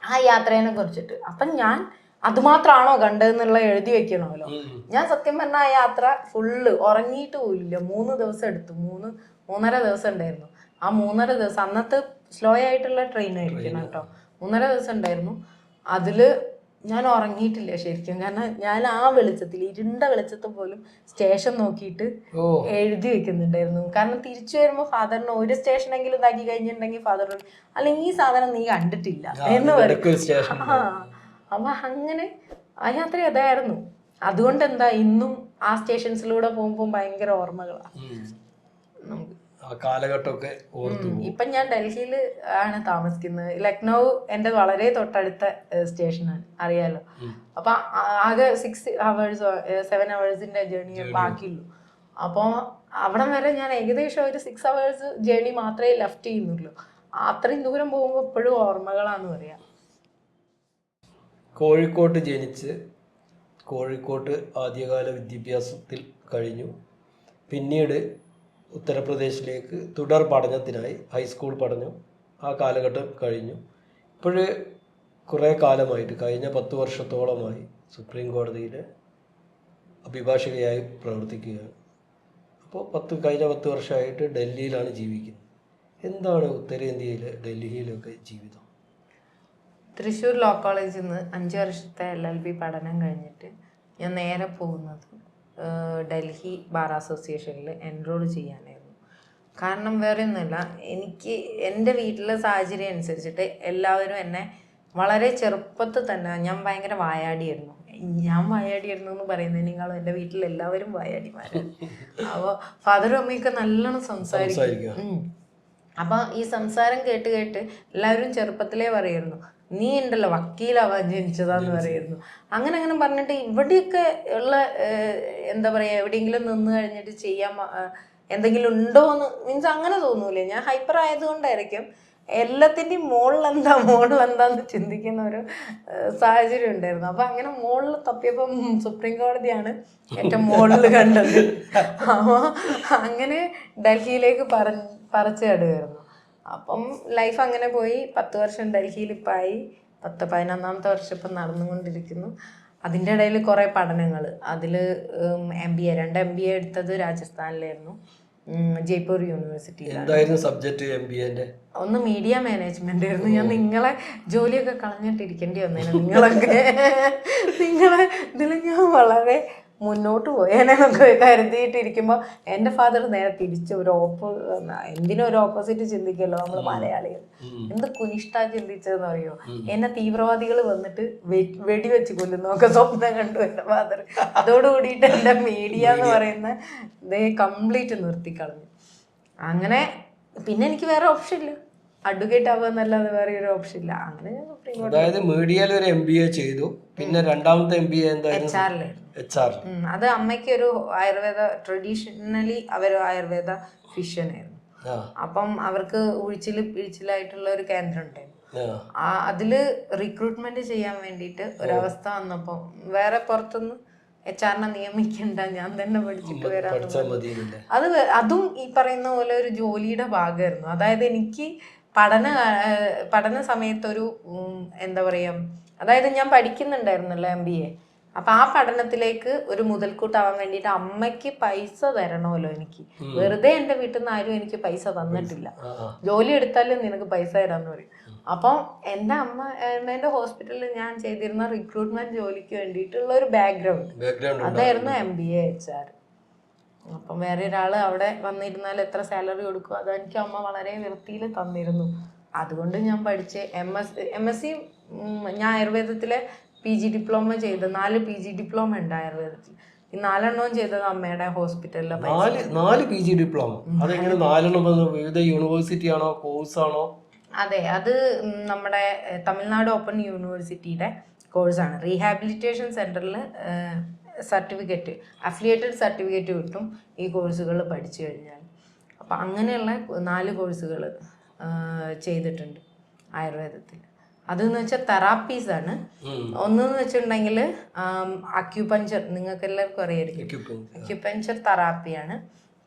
ആ യാത്രേനെ കുറിച്ചിട്ട്. അപ്പം ഞാൻ അതുമാത്രമാണോ കണ്ടതെന്നുള്ള എഴുതി വെക്കണമല്ലോ. ഞാൻ സത്യം പറഞ്ഞ ആ യാത്ര ഫുള്ള് ഉറങ്ങിയിട്ട് പോലില്ല മൂന്ന് ദിവസം എടുത്തു. മൂന്ന് മൂന്നര ദിവസം ഉണ്ടായിരുന്നു. ആ മൂന്നര ദിവസം അന്നത്തെ സ്ലോ ആയിട്ടുള്ള ട്രെയിൻ ആയിരിക്കണം കേട്ടോ. മൂന്നര ദിവസം ഉണ്ടായിരുന്നു അതിൽ ഞാൻ ഉറങ്ങിയിട്ടില്ല ശരിക്കും. കാരണം ഞാൻ ആ വെളിച്ചത്തിൽ ഇരുണ്ട വെളിച്ചത്തിൽ പോലും സ്റ്റേഷൻ നോക്കിയിട്ട് എഴുതി വെക്കുന്നുണ്ടായിരുന്നു. കാരണം തിരിച്ചു വരുമ്പോൾ ഫാദറിന് ഒരു സ്റ്റേഷനെങ്കിലും ഇതാക്കി കഴിഞ്ഞിട്ടുണ്ടെങ്കിൽ ഫാദർ അല്ലെങ്കിൽ ഈ സാധനം നീ കണ്ടിട്ടില്ല. എന്ന് പറയും. ആ അപ്പൊ അങ്ങനെ ആ യാത്ര അതായിരുന്നു അതുകൊണ്ട് എന്താ ഇന്നും ആ സ്റ്റേഷൻസിലൂടെ പോകുമ്പോൾ ഭയങ്കര ഓർമ്മകളാണ് നമുക്ക് ആ കാലഘട്ടമൊക്കെ ഓർത്തു പോകും. ഇപ്പം ഞാൻ ഡൽഹിയിൽ ആണ് താമസിക്കുന്നത്. ലക്നൗ എന്റെ വളരെ തൊട്ടടുത്ത സ്റ്റേഷനാണ്. അറിയാലോ. അപ്പൊ ആകെ സിക്സ് അവേഴ്സ് സെവൻ അവേഴ്സിന്റെ ജേർണി ബാക്കിയുള്ളൂ. അപ്പോൾ അവിടം വരെ ഞാൻ ഏകദേശം ഒരു സിക്സ് അവേഴ്സ് ജേർണി മാത്രമേ ലെഫ്റ്റ് ചെയ്യുന്നുള്ളൂ. അത്രയും ദൂരം പോകുമ്പോൾ എപ്പോഴും ഓർമ്മകളാന്ന് പറയാം. കോഴിക്കോട്ട് ജനിച്ച് കോഴിക്കോട്ട് ആദ്യകാല വിദ്യാഭ്യാസത്തിൽ കഴിഞ്ഞു. പിന്നീട് ഉത്തർപ്രദേശിലേക്ക് തുടർ പഠനത്തിനായി ഹൈസ്കൂൾ പഠനം ആ കാലഘട്ടം കഴിഞ്ഞു. ഇപ്പോൾ കുറേ കാലമായിട്ട് കഴിഞ്ഞ പത്ത് വർഷത്തോളമായി സുപ്രീം കോടതിയിലെ അഭിഭാഷകയായി പ്രവർത്തിക്കുകയാണ്. അപ്പോൾ പത്ത് കഴിഞ്ഞ പത്ത് വർഷമായിട്ട് ഡൽഹിയിലാണ് ജീവിക്കുന്നത്. എന്താണ് ഉത്തരേന്ത്യയിലെ ഡൽഹിയിലൊക്കെ ജീവിതം? തൃശ്ശൂർ ലോ കോളേജിൽ നിന്ന് അഞ്ച് വർഷത്തെ എൽ എൽ ബി പഠനം കഴിഞ്ഞിട്ട് ഞാൻ നേരെ പോകുന്നത് ഡൽഹി ബാർ അസോസിയേഷനിൽ എൻറോൾ ചെയ്യാനായിരുന്നു. കാരണം വേറെ ഒന്നുമില്ല എനിക്ക് എന്റെ വീട്ടിലെ സാഹചര്യം അനുസരിച്ചിട്ട് എല്ലാവരും എന്നെ വളരെ ചെറുപ്പത്തിൽ തന്നെ ഞാൻ ഭയങ്കര വായാടിയായിരുന്നു. ഞാൻ വായാടിയായിരുന്നു എന്ന് പറയുന്നതിനേക്കാളും എന്റെ വീട്ടിൽ എല്ലാവരും വായാടിമാരാണ് അപ്പോൾ ഫാദറും അമ്മയൊക്കെ നല്ലോണം സംസാരിക്കും. അപ്പം ഈ സംസാരം കേട്ട് കേട്ട് എല്ലാവരും ചെറുപ്പത്തിലേ പറയായിരുന്നു നീ ഉണ്ടല്ലോ വക്കീലാവാൻ ജനിച്ചതാന്ന് പറയുന്നു. അങ്ങനെ അങ്ങനെ പറഞ്ഞിട്ട് ഇവിടെയൊക്കെ ഉള്ള എന്താ പറയാ എവിടെയെങ്കിലും നിന്ന് കഴിഞ്ഞിട്ട് ചെയ്യാൻ എന്തെങ്കിലും ഉണ്ടോ എന്ന് മീൻസ് അങ്ങനെ തോന്നൂലേ. ഞാൻ ഹൈപ്പർ ആയതുകൊണ്ടായിരിക്കും എല്ലാത്തിന്റെയും മോളിൽ എന്താ മോളിൽ എന്താന്ന് ചിന്തിക്കുന്ന ഒരു സാഹചര്യം ഉണ്ടായിരുന്നു. അപ്പൊ അങ്ങനെ മുകളിൽ തപ്പിയപ്പം സുപ്രീം കോടതിയാണ് ഏറ്റവും മുകളിൽ കണ്ടത്. അപ്പോൾ അങ്ങനെ ഡൽഹിയിലേക്ക് പറ പറിച്ചു കടുകയായിരുന്നു അപ്പം ലൈഫ് അങ്ങനെ പോയി. പത്ത് വർഷം ഡൽഹിയിൽ ഇപ്പം ആയി പത്ത് പതിനൊന്നാമത്തെ വർഷം ഇപ്പം നടന്നുകൊണ്ടിരിക്കുന്നു. അതിന്റെ ഇടയിൽ കുറേ പഠനങ്ങൾ. അതിൽ എം ബി എ രണ്ട് എം ബി എ എടുത്തത് രാജസ്ഥാനിലായിരുന്നു. ജയ്പൂർ യൂണിവേഴ്സിറ്റിയിലായിരുന്നു സബ്ജക്റ്റ് എം ബി എന്റെ ഒന്ന് മീഡിയ മാനേജ്മെന്റ് ആയിരുന്നു. ഞാൻ നിങ്ങളെ ജോലിയൊക്കെ കളഞ്ഞിട്ടിരിക്കേണ്ടി വന്നേനെ. നിങ്ങളൊക്കെ നിങ്ങളെ ഇതിൽ ഞാൻ വളരെ മുന്നോട്ട് പോയേനൊക്കെ കരുതിയിട്ടിരിക്കുമ്പോൾ എന്റെ ഫാദർ നേരെ തിരിച്ച് ഒരു ഓപ്പോ എന്തിനും ഒരു ഓപ്പോസിറ്റ് ചിന്തിക്കല്ലോ നമ്മൾ മലയാളികൾ. എന്ത് കുനിഷ്ഠ ചിന്തിച്ചതെന്ന് അറിയോ? എന്നെ തീവ്രവാദികൾ വന്നിട്ട് വെടിവെച്ച് കൊല്ലുന്നൊക്കെ സ്വപ്നം കണ്ടു എന്റെ ഫാദർ അതോടുകൂടിയിട്ട് എന്റെ മീഡിയ എന്ന് പറയുന്ന ഇതേ കംപ്ലീറ്റ് നിർത്തിക്കളഞ്ഞു. അങ്ങനെ പിന്നെ എനിക്ക് വേറെ ഓപ്ഷൻ ഇല്ല. അഡ്വക്കേറ്റ് ആവുക എന്നല്ലാതെ വേറെ ഒരു ഓപ്ഷൻ ഇല്ല. അങ്ങനെ അതായത് മീഡിയയിൽ ഒരു എം ബി എ ചെയ്തു. പിന്നെ രണ്ടാമത്തെ എം ബി എ എന്തായിരുന്നു? അത് അമ്മയ്ക്ക് ഒരു ആയുർവേദ ട്രഡീഷണലി അവർ ആയുർവേദ ഫിഷ്യൻ ആയിരുന്നു. അപ്പം അവർക്ക് ഉഴിച്ചിൽ പിഴിച്ചിലായിട്ടുള്ള ഒരു കേന്ദ്രം ഉണ്ടായിരുന്നു ആ അതിൽ റിക്രൂട്ട്മെന്റ് ചെയ്യാൻ വേണ്ടിയിട്ട് ഒരവസ്ഥ വന്നപ്പോൾ വേറെ പുറത്തുനിന്ന് എച്ച് ആറിനെ നിയമിക്കണ്ട ഞാൻ തന്നെ പഠിച്ചിട്ട് വരാം അത് അതും ഈ പറയുന്ന പോലെ ഒരു ജോലിയുടെ ഭാഗമായിരുന്നു. അതായത് എനിക്ക് പഠന പഠന സമയത്തൊരു എന്താ പറയാ അതായത് ഞാൻ പഠിക്കുന്നുണ്ടായിരുന്നല്ലോ എം ബി എ അപ്പൊ ആ പഠനത്തിലേക്ക് ഒരു മുതൽക്കൂട്ടാവാൻ വേണ്ടിയിട്ട് അമ്മയ്ക്ക് പൈസ തരണമല്ലോ എനിക്ക്. വെറുതെ എന്റെ വീട്ടിൽ നിന്ന് ആരും എനിക്ക് പൈസ തന്നിട്ടില്ല. ജോലി എടുത്താലും നിനക്ക് പൈസ തരാന്ന് പറയും. അപ്പം എന്റെ അമ്മ എന്റെ ഹോസ്പിറ്റലിൽ ഞാൻ ചെയ്തിരുന്ന റിക്രൂട്ട്മെന്റ് ജോലിക്ക് വേണ്ടിയിട്ടുള്ള ഒരു ബാക്ക്ഗ്രൗണ്ട് അതായിരുന്നു M B A H R അപ്പം വേറെ ഒരാൾ അവിടെ വന്നിരുന്നാൽ എത്ര സാലറി കൊടുക്കും? അത് എനിക്ക് അമ്മ വളരെ വൃത്തിയിൽ തന്നിരുന്നു. അതുകൊണ്ട് ഞാൻ പഠിച്ച് M S M S C ഞാൻ ആയുർവേദത്തിലെ പി ജി ഡിപ്ലോമ ചെയ്ത് നാല് പി ജി ഡിപ്ലോമ ഉണ്ട് ആയുർവേദത്തിൽ ഈ നാലെണ്ണവും ചെയ്തത് അമ്മയുടെ ഹോസ്പിറ്റലിൽ നാല് നാല് പി ജി ഡിപ്ലോമ അതെങ്ങനെ നാലെണ്ണം വിവിധ യൂണിവേഴ്സിറ്റി ആണോ കോഴ്സ് ആണോ? അതെ അത് നമ്മുടെ തമിഴ്നാട് ഓപ്പൺ യൂണിവേഴ്സിറ്റിയുടെ കോഴ്സാണ് റീഹാബിലിറ്റേഷൻ സെന്ററിൽ സർട്ടിഫിക്കറ്റ് അഫിലിയേറ്റഡ് സർട്ടിഫിക്കറ്റ് കിട്ടും ഈ കോഴ്സുകൾ പഠിച്ചു കഴിഞ്ഞാൽ അപ്പം അങ്ങനെയുള്ള നാല് കോഴ്സുകൾ ചെയ്തിട്ടുണ്ട് ആയുർവേദത്തിൽ അതെന്ന് വെച്ചാൽ തെറാപ്പീസ് ആണ്. ഒന്നെന്ന് വെച്ചിട്ടുണ്ടെങ്കിൽ അക്യുപഞ്ചർ നിങ്ങൾക്ക് എല്ലാവർക്കും അറിയായിരിക്കും. അക്യുപഞ്ചർ തെറാപ്പിയാണ്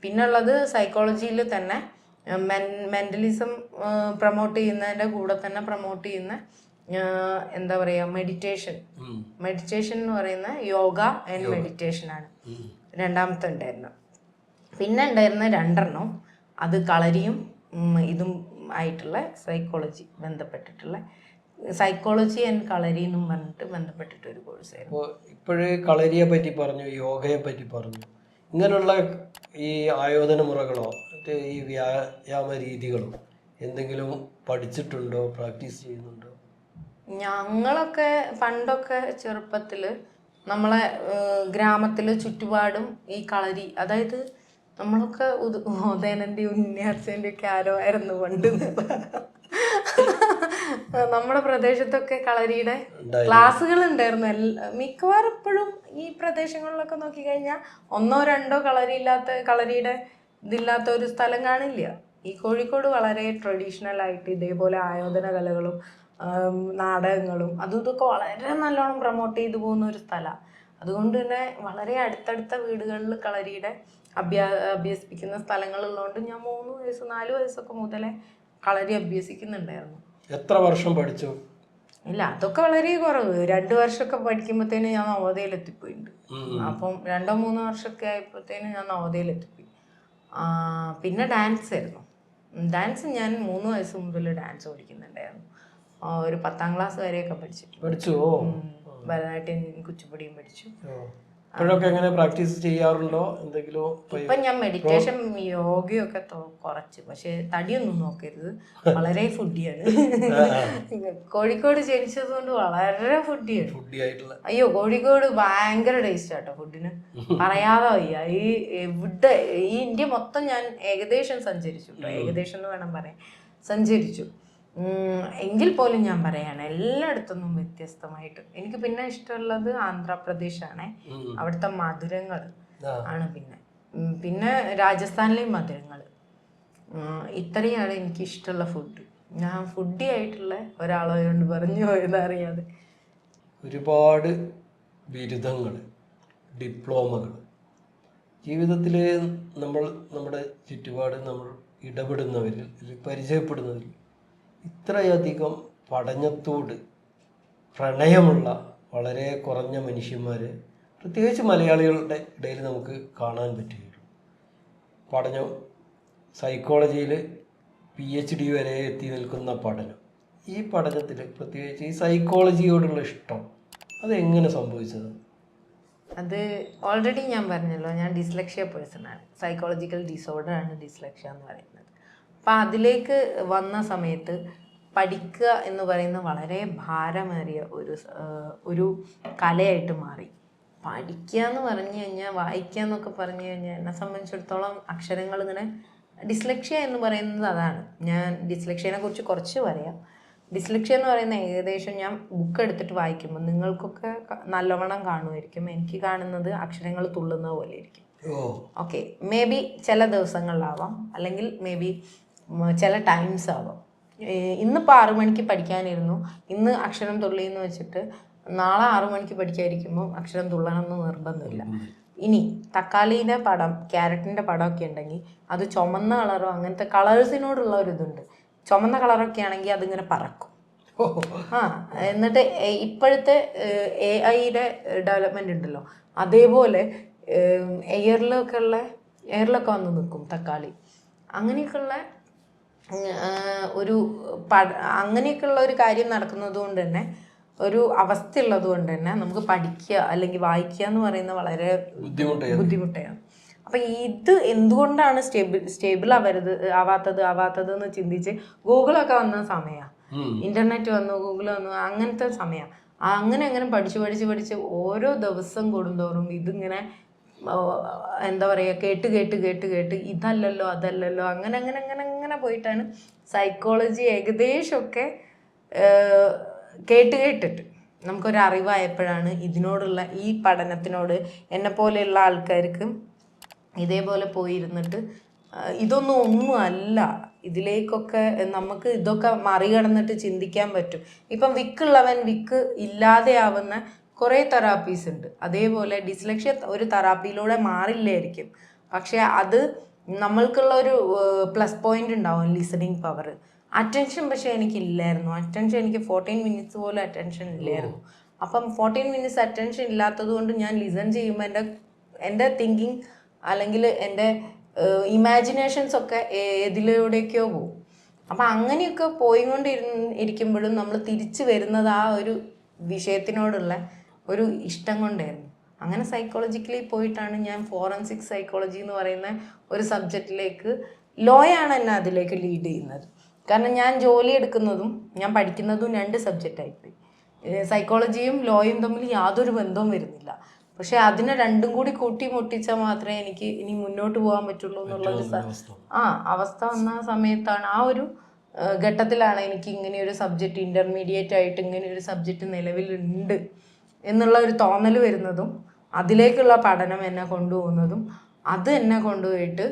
പിന്നുള്ളത് സൈക്കോളജിയിൽ തന്നെ മെന്റലിസം പ്രൊമോട്ട് ചെയ്യുന്നതിന്റെ കൂടെ തന്നെ പ്രൊമോട്ട് ചെയ്യുന്ന എന്താ പറയുക മെഡിറ്റേഷൻ മെഡിറ്റേഷൻ എന്ന് പറയുന്ന യോഗ ആൻഡ് മെഡിറ്റേഷൻ ആണ്. രണ്ടാമത്തെ ഉണ്ടായിരുന്നു പിന്നെ ഉണ്ടായിരുന്ന രണ്ടെണ്ണം അത് കളരിയും ഇതും ആയിട്ടുള്ള സൈക്കോളജി ബന്ധപ്പെട്ടിട്ടുള്ള സൈക്കോളജി ആൻഡ് കളരി എന്നും പറഞ്ഞിട്ട് ബന്ധപ്പെട്ടിട്ട് ഒരു കോഴ്സായിരുന്നു അപ്പോൾ ഇപ്പോഴേ കളരിയെ പറ്റി പറഞ്ഞു യോഗയെ പറ്റി പറഞ്ഞു. ഇങ്ങനെയുള്ള ഈ ആയോധന മുറകളോ ഈ വ്യായാമ രീതികളോ എന്തെങ്കിലും പഠിച്ചിട്ടുണ്ടോ പ്രാക്ടീസ് ചെയ്യുന്നുണ്ടോ? ഞങ്ങളൊക്കെ പണ്ടൊക്കെ ചെറുപ്പത്തിൽ നമ്മളെ ഗ്രാമത്തിൽ ചുറ്റുപാടും ഈ കളരി അതായത് നമ്മളൊക്കെ ഉദ- ഉദയനന്റെ ഉണ്ണിയാർച്ചന്റെ ഒക്കെ ആരോ ആയിരുന്നു പണ്ട്. നമ്മുടെ പ്രദേശത്തൊക്കെ കളരിയുടെ ക്ലാസ്സുകൾ ഉണ്ടായിരുന്നു മിക്കവാറും ഇപ്പോഴും ഈ പ്രദേശങ്ങളിലൊക്കെ നോക്കിക്കഴിഞ്ഞാൽ ഒന്നോ രണ്ടോ കളരി ഇല്ലാത്ത കളരിയുടെ ഇതില്ലാത്ത ഒരു സ്ഥലം കാണില്ല. ഈ കോഴിക്കോട് വളരെ ട്രഡീഷണൽ ആയിട്ട് ഇതേപോലെ ആയോധന കലകളും നാടകങ്ങളും അതും ഇതൊക്കെ വളരെ നല്ലോണം പ്രൊമോട്ട് ചെയ്തു പോകുന്ന ഒരു സ്ഥലമാണ് അതുകൊണ്ട് തന്നെ വളരെ അടുത്തടുത്ത വീടുകളിൽ കളരിയുടെ അഭ്യാ അഭ്യസിപ്പിക്കുന്ന സ്ഥലങ്ങളുള്ളതുകൊണ്ട് ഞാൻ മൂന്ന് വയസ്സ് നാല് വയസ്സൊക്കെ മുതലേ കളരി അഭ്യസിക്കുന്നുണ്ടായിരുന്നു. എത്ര വർഷം പഠിച്ചു? ഇല്ല അതൊക്കെ വളരെ കുറവ്. രണ്ടു വർഷമൊക്കെ പഠിക്കുമ്പോഴത്തേനും ഞാൻ നവോദയയിലെത്തിപ്പോയിട്ടുണ്ട്. അപ്പം രണ്ടോ മൂന്നോ വർഷമൊക്കെ ആയപ്പോഴത്തേനും ഞാൻ നവോദയയിലെത്തിപ്പോയി. പിന്നെ ഡാൻസ് ആയിരുന്നു. ഡാൻസ് ഞാൻ മൂന്ന് വയസ്സ് മുതൽ ഡാൻസ് പഠിക്കുന്നുണ്ടായിരുന്നു. ഒരു പത്താം ക്ലാസ് വരെയൊക്കെ പഠിച്ചു പഠിച്ചു ഭരതനാട്യം കുച്ചിപ്പുടിയും പഠിച്ചു. ഇപ്പോഴൊക്കെ എങ്ങനെ പ്രാക്ടീസ് ചെയ്യാറുണ്ടോ? എന്തെങ്കിലും ഇപ്പൊ ഞാൻ മെഡിറ്റേഷൻ യോഗയൊക്കെ കുറച്ച്. പക്ഷെ തടിയൊന്നും നോക്കരുത്. വളരെ ഫുഡിയാണ്. കോഴിക്കോട് ജനിച്ചത് കൊണ്ട് വളരെ ഫുഡിയാണ്. അയ്യോ കോഴിക്കോട് ഭയങ്കര ടേസ്റ്റ് ആട്ടോ ഫുഡിന്. പറയാതെ വയ്യ. ഈ എവിടെ ഈ ഇന്ത്യ മൊത്തം ഞാൻ ഏകദേശം സഞ്ചരിച്ചു ഏകദേശം എന്ന് വേണം പറയാൻ. സഞ്ചരിച്ചു. എങ്കിൽ പോലും ഞാൻ പറയാണ് എല്ലായിടത്തുനിന്നും വ്യത്യസ്തമായിട്ട്. എനിക്ക് പിന്നെ ഇഷ്ടമുള്ളത് ആന്ധ്രാപ്രദേശാണ്. ആണ് അവിടുത്തെ മധുരങ്ങൾ ആണ് പിന്നെ. പിന്നെ രാജസ്ഥാനിലെയും മധുരങ്ങൾ ഇത്രയാണ് എനിക്ക് ഇഷ്ടമുള്ള ഫുഡ് ഞാൻ ഫുഡി ആയിട്ടുള്ള ഒരാളായതുകൊണ്ട് പറഞ്ഞു പോയത് അറിയാതെ. ഒരുപാട് ബിരുദങ്ങൾ ഡിപ്ലോമകൾ ജീവിതത്തിൽ നമ്മൾ നമ്മുടെ ചുറ്റുപാട് നമ്മൾ ഇടപെടുന്നവരിൽ പരിചയപ്പെടുന്നവരിൽ ഇത്രയധികം പഠനത്തോട് പ്രണയമുള്ള വളരെ കുറഞ്ഞ മനുഷ്യന്മാർ പ്രത്യേകിച്ച് മലയാളികളുടെ ഇടയിൽ നമുക്ക് കാണാൻ പറ്റുകയുള്ളൂ. പഠനം സൈക്കോളജിയിൽ പി എച്ച് ഡി വരെ എത്തി നിൽക്കുന്ന പഠനം. ഈ പഠനത്തിൽ പ്രത്യേകിച്ച് ഈ സൈക്കോളജിയോടുള്ള ഇഷ്ടം അതെങ്ങനെ സംഭവിച്ചത്? അത് ഓൾറെഡി ഞാൻ പറഞ്ഞല്ലോ ഞാൻ ഡിസ്ലക്ഷ്യ പേഴ്സൺ ആണ്. സൈക്കോളജിക്കൽ ഡിസോർഡർ ആണ് ഡിസ്ലക്ഷ്യ എന്ന് പറയുന്നത്. അപ്പം അതിലേക്ക് വന്ന സമയത്ത് പഠിക്കുക എന്ന് പറയുന്ന വളരെ ഭാരമേറിയ ഒരു ഒരു കലയായിട്ട് മാറി. പഠിക്കുക എന്ന് പറഞ്ഞു കഴിഞ്ഞാൽ വായിക്കുക എന്നൊക്കെ പറഞ്ഞു കഴിഞ്ഞാൽ എന്നെ സംബന്ധിച്ചിടത്തോളം അക്ഷരങ്ങൾ ഇങ്ങനെ ഡിസ്ലക്ഷ്യ എന്ന് പറയുന്നത് അതാണ്. ഞാൻ ഡിസ്ലക്ഷ്യനെ കുറിച്ച് കുറച്ച് പറയാം. ഡിസ്ലക്ഷ്യ എന്ന് പറയുന്ന ഏകദേശം ഞാൻ ബുക്ക് എടുത്തിട്ട് വായിക്കുമ്പോൾ നിങ്ങൾക്കൊക്കെ നല്ലവണ്ണം കാണുമായിരിക്കും. എനിക്ക് കാണുന്നത് അക്ഷരങ്ങൾ തുള്ളുന്ന പോലെ ഇരിക്കും. ഓക്കെ മേ ബി ചില ദിവസങ്ങളിലാവാം. അല്ലെങ്കിൽ മേ ബി ചില ടൈംസ് ആവാം. ഇന്നിപ്പോൾ ആറു മണിക്ക് പഠിക്കാനിരുന്നു. ഇന്ന് അക്ഷരം തുള്ളി എന്ന് വെച്ചിട്ട് നാളെ ആറു മണിക്ക് പഠിക്കാതിരിക്കുമ്പോൾ അക്ഷരം തുള്ളണം എന്ന് നിർബന്ധമില്ല ഇനി തക്കാളിയുടെ പടം ക്യാരറ്റിന്റെ പടമൊക്കെ ഉണ്ടെങ്കിൽ അത് ചുമന്ന കളറോ അങ്ങനത്തെ കളേഴ്സിനോടുള്ള ഒരു ഇതുണ്ട്. ചുമന്ന കളറൊക്കെ ആണെങ്കിൽ അതിങ്ങനെ പറക്കും. ആ എന്നിട്ട് ഇപ്പോഴത്തെ എ ഐയുടെ ഡെവലപ്മെന്റ് ഉണ്ടല്ലോ. അതേപോലെ എയറിലൊക്കെ ഉള്ള എയറിലൊക്കെ വന്ന് നിൽക്കും തക്കാളി. അങ്ങനെയൊക്കെയുള്ള ഒരു പഠ അങ്ങനെയൊക്കെയുള്ള ഒരു കാര്യം നടക്കുന്നത് കൊണ്ട് തന്നെ ഒരു അവസ്ഥ ഉള്ളത് കൊണ്ട് തന്നെ നമുക്ക് പഠിക്കുക അല്ലെങ്കിൽ വായിക്കുക എന്ന് പറയുന്നത് വളരെ ബുദ്ധിമുട്ട് ബുദ്ധിമുട്ടാണ്. അപ്പം ഇത് എന്തുകൊണ്ടാണ് സ്റ്റേബിൾ സ്റ്റേബിൾ ആവരുത് ആവാത്തത് ആവാത്തത് എന്ന് ചിന്തിച്ച് ഗൂഗിളൊക്കെ വന്ന സമയമാണ്. ഇന്റർനെറ്റ് വന്നു ഗൂഗിൾ വന്നു അങ്ങനത്തെ സമയമാണ് അങ്ങനെ അങ്ങനെ പഠിച്ച് പഠിച്ച് പഠിച്ച് ഓരോ ദിവസം കൂടുന്തോറും ഇതിങ്ങനെ എന്താ പറയുക കേട്ട് കേട്ട് കേട്ട് കേട്ട് ഇതല്ലല്ലോ അതല്ലല്ലോ അങ്ങനെ അങ്ങനെ അങ്ങനെ പോയിട്ടാണ് സൈക്കോളജി ഏകദേശമൊക്കെ കേട്ട് കേട്ടിട്ട്. നമുക്കൊരു അറിവായപ്പോഴാണ് ഇതിനോടുള്ള ഈ പഠനത്തിനോട് എന്നെ പോലെയുള്ള ആൾക്കാർക്ക് ഇതേപോലെ പോയിരുന്നിട്ട് ഇതൊന്നും ഒന്നും അല്ല. ഇതിലേക്കൊക്കെ നമുക്ക് ഇതൊക്കെ മറികടന്നിട്ട് ചിന്തിക്കാൻ പറ്റും. ഇപ്പം വിക്കുള്ളവൻ വിക്ക് ഇല്ലാതെയാവുന്ന കുറേ തെറാപ്പീസ് ഉണ്ട്. അതേപോലെ ഡിസ്ലക്ഷ്യ ഒരു തെറാപ്പിയിലൂടെ മാറില്ലായിരിക്കും. പക്ഷേ അത് നമ്മൾക്കുള്ള ഒരു പ്ലസ് പോയിന്റ് ഉണ്ടാവും ലിസണിങ് പവർ അറ്റൻഷൻ പക്ഷേ എനിക്കില്ലായിരുന്നു. അറ്റൻഷൻ എനിക്ക് ഫോർട്ടീൻ മിനിറ്റ്സ് പോലും അറ്റൻഷൻ ഇല്ലായിരുന്നു. അപ്പം ഫോർട്ടീൻ മിനിറ്റ്സ് അറ്റൻഷൻ ഇല്ലാത്തത് കൊണ്ട് ഞാൻ ലിസൺ ചെയ്യുമ്പോൾ എന്റെ എന്റെ തിങ്കിങ് അല്ലെങ്കിൽ എന്റെ ഇമാജിനേഷൻസ് ഒക്കെ ഏതിലൂടെയൊക്കെയോ പോകും. അപ്പം അങ്ങനെയൊക്കെ പോയിക്കൊണ്ടിരുന്ന് ഇരിക്കുമ്പോഴും നമ്മൾ തിരിച്ചു വരുന്നത് ആ ഒരു വിഷയത്തിനോടുള്ള ഒരു ഇഷ്ടം കൊണ്ടായിരുന്നു. അങ്ങനെ സൈക്കോളജിക്കലി പോയിട്ടാണ് ഞാൻ ഫോറൻസിക് സൈക്കോളജി എന്ന് പറയുന്ന ഒരു സബ്ജക്റ്റിലേക്ക് ലോയാണ് എന്നെ അതിലേക്ക് ലീഡ് ചെയ്യുന്നത്. കാരണം ഞാൻ ജോലി എടുക്കുന്നതും ഞാൻ പഠിക്കുന്നതും രണ്ട് സബ്ജക്റ്റായിപ്പോയി സൈക്കോളജിയും ലോയും തമ്മിൽ യാതൊരു ബന്ധവും വരുന്നില്ല. പക്ഷെ അതിനെ രണ്ടും കൂടി കൂട്ടി മുട്ടിച്ചാൽ മാത്രമേ എനിക്ക് ഇനി മുന്നോട്ട് പോകാൻ പറ്റുള്ളൂ എന്നുള്ളൊരു. ആ അവസ്ഥ വന്ന സമയത്താണ് ആ ഒരു ഘട്ടത്തിലാണ് എനിക്ക് ഇങ്ങനെ ഒരു സബ്ജക്റ്റ് ഇന്റർമീഡിയറ്റ് ആയിട്ട് ഇങ്ങനെ ഒരു സബ്ജക്റ്റ് നിലവിലുണ്ട്. എന്നുള്ള ഒരു തോന്നൽ വരുന്നതും അതിലേക്കുള്ള പഠനം എന്നെ കൊണ്ടുപോകുന്നതും അത് എന്നെ കൊണ്ടുപോയിട്ട്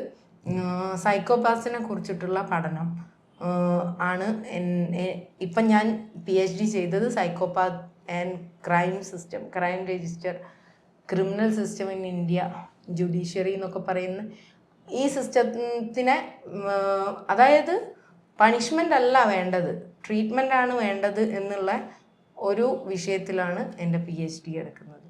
സൈക്കോപാസിനെ കുറിച്ചിട്ടുള്ള പഠനം ആണ് ഇപ്പം ഞാൻ പി എച്ച് ഡി ചെയ്തത് psychopath and crime system crime register criminal system in India judiciary എന്നൊക്കെ പറയുന്ന ഈ സിസ്റ്റത്തിനെ അതായത് പണിഷ്മെന്റ് അല്ല വേണ്ടത് ട്രീറ്റ്മെന്റ് ആണ് വേണ്ടത് എന്നുള്ള ഒരു വിഷയത്തിലാണ് എന്റെ പി എച്ച് ഡി എടുക്കുന്നത്.